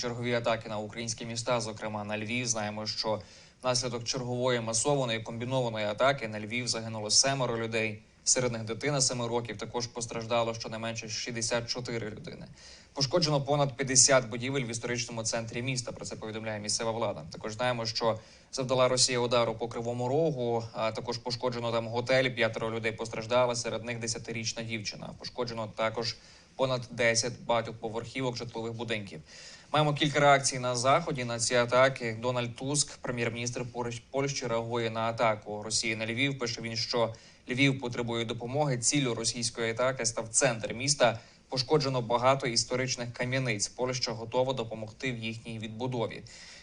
Чергові атаки на українські міста, зокрема на Львів. Знаємо, що внаслідок чергової масованої комбінованої атаки на Львів загинуло семеро людей. Серед них дитина 7 років також постраждало щонайменше 64 людини. Пошкоджено понад 50 будівель в історичному центрі міста. Про це повідомляє місцева влада. Також знаємо, що завдала Росія удару по кривому рогу. А також пошкоджено там готель. П'ятеро людей постраждали. Серед них 10-річна дівчина. Пошкоджено також понад 10 багатоповерхівок житлових будинків. Маємо кілька реакцій на заході на ці атаки. Дональд Туск, прем'єр-міністр Польщ- Польщі, реагує на атаку Росії на Львів. Пише він, що Львів потребує допомоги. Ціллю російської атаки став центр міста. Пошкоджено багато історичних кам'яниць. Польща готова допомогти в їхній відбудові.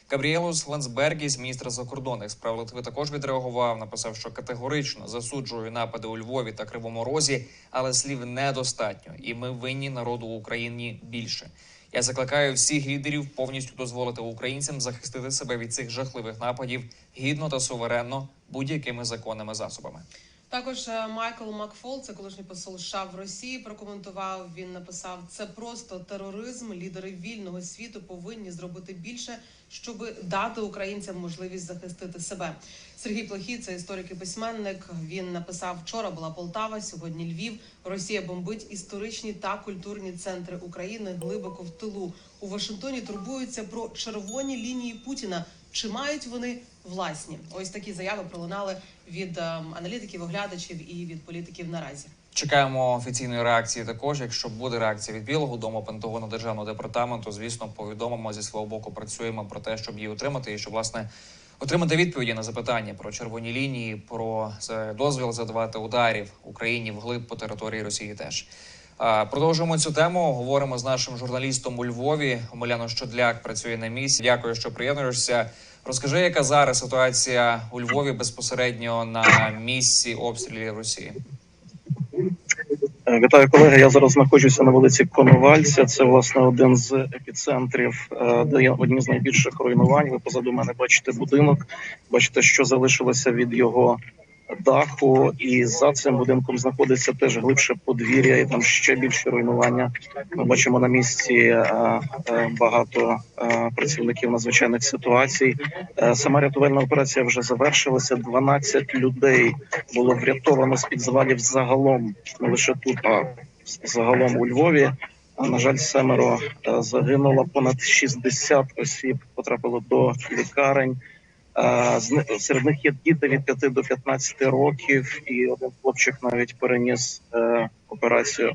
Габріелус Лансбергіс, міністр закордонних справ Литви, також відреагував. Написав, що категорично засуджує напади у Львові та Кривому Розі, але слів недостатньо, і ми винні народу України більше. Я закликаю всіх лідерів повністю дозволити українцям захистити себе від цих жахливих нападів гідно та суверенно будь-якими законними засобами. Також е, Майкл Макфол, це колишній посол США в Росії, прокоментував. Він написав: це просто тероризм. Лідери вільного світу повинні зробити більше, щоб дати українцям можливість захистити себе. Сергій Плохій, це історик і письменник. Він написав: вчора була Полтава, сьогодні Львів. Росія бомбить історичні та культурні центри України глибоко в тилу. У Вашингтоні турбуються про червоні лінії Путіна. Чи мають вони власні? Ось такі заяви пролунали від ем, аналітиків, оглядачів і від політиків наразі. Чекаємо офіційної реакції. Також, якщо буде реакція від Білого Дому, Пентагону, Державного департаменту, звісно, повідомимо зі свого боку. Працюємо про те, щоб її отримати, і щоб власне отримати відповіді на запитання про червоні лінії, про дозвіл задавати ударів Україні вглиб по території Росії. Теж продовжуємо цю тему. Говоримо з нашим журналістом у Львові. Омеляно Щодляк працює на місці. Дякую, що приєднуєшся. Розкажи, яка зараз ситуація у Львові безпосередньо на місці обстрілів Росії. Е, Вітаю колеги. Я зараз знаходжуся на вулиці Коновальця. Це власне один з епіцентрів, е, де є одні з найбільших руйнувань. Ви позаду мене бачите будинок. Бачите, що залишилося від його даху, і за цим будинком знаходиться теж глибше подвір'я, і там ще більше руйнування. Ми бачимо на місці е, е, багато е, працівників надзвичайних ситуацій. Сама рятувальна операція вже завершилася. 12 людей було врятовано з під завалів загалом, не лише тут, а загалом у Львові. А, На жаль, семеро загинуло. Понад 60 осіб потрапило до лікарень. Е, Серед них є діти від 5 до 15 років, і один хлопчик навіть переніс е, операцію.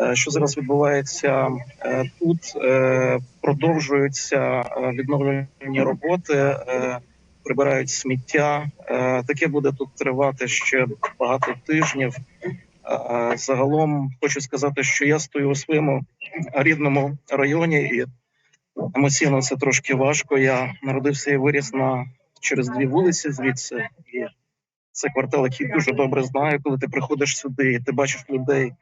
Е, Що зараз відбувається тут? Продовжуються відновлені роботи. Прибирають сміття. Таке буде тут тривати ще багато тижнів. Загалом хочу сказати, що я стою у своєму рідному районі, і емоційно це трошки важко. Я народився і виріс на через дві вулиці звідси, і це квартал, який дуже добре знаю. Коли ти приходиш сюди, і ти бачиш людей,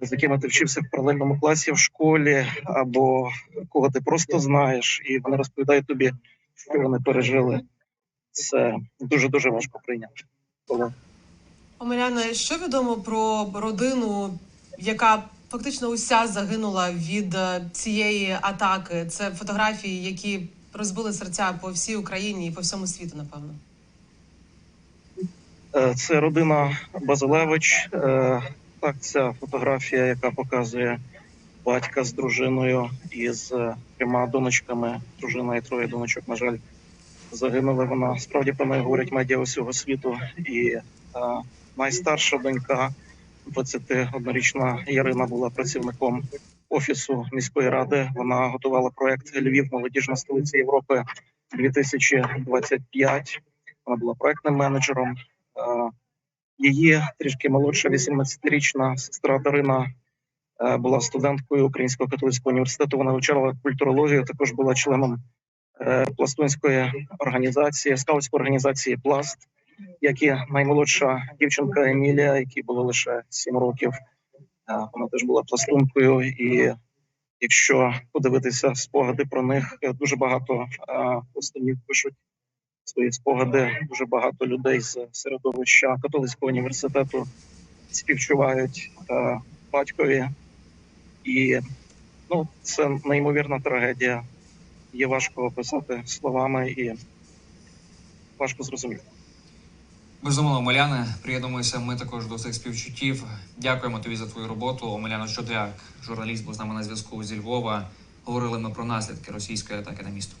з якими ти вчився в паралельному класі в школі, або кого ти просто знаєш, і вони розповідають тобі, що вони пережили. Це дуже дуже важко прийняти. Омеляна, що відомо про родину, яка фактично уся загинула від е, цієї атаки? Це фотографії, які розбили серця по всій Україні і по всьому світу, напевно. Е, Це родина Базилевич. Е, Так, ця фотографія, яка показує батька з дружиною і з е, трьома донечками. Дружина і троє донечок, на жаль, загинули. Вона справді про неї говорять медіа усього світу. І найстарша донька, 21-річна Ярина, була працівником офісу міської ради. Вона готувала проект Львів, молодіжна столиця Європи 2025. Вона була проектним менеджером. Е, Її трішки молодша, 18-річна сестра Дарина е, була студенткою Українського католицького університету. Вона вивчала культурологію. Також була членом е, пластунської організації, скаутської організації Пласт, як і наймолодша дівчинка Емілія, якій було лише 7 років. Вона теж була пластункою, і якщо подивитися спогади про них, е, дуже багато е, пластунів пишуть свої спогади. Дуже багато людей з середовища католицького університету співчувають е, батькові, і ну це неймовірна трагедія. є важко описати словами і важко зрозуміти. Безумовно, Омеляне, приєднуємося ми також до цих співчуттів. Дякуємо тобі за твою роботу. Омеляно Щодяк, журналіст, був з нами на зв'язку зі Львова. Говорили ми про наслідки російської атаки на місто.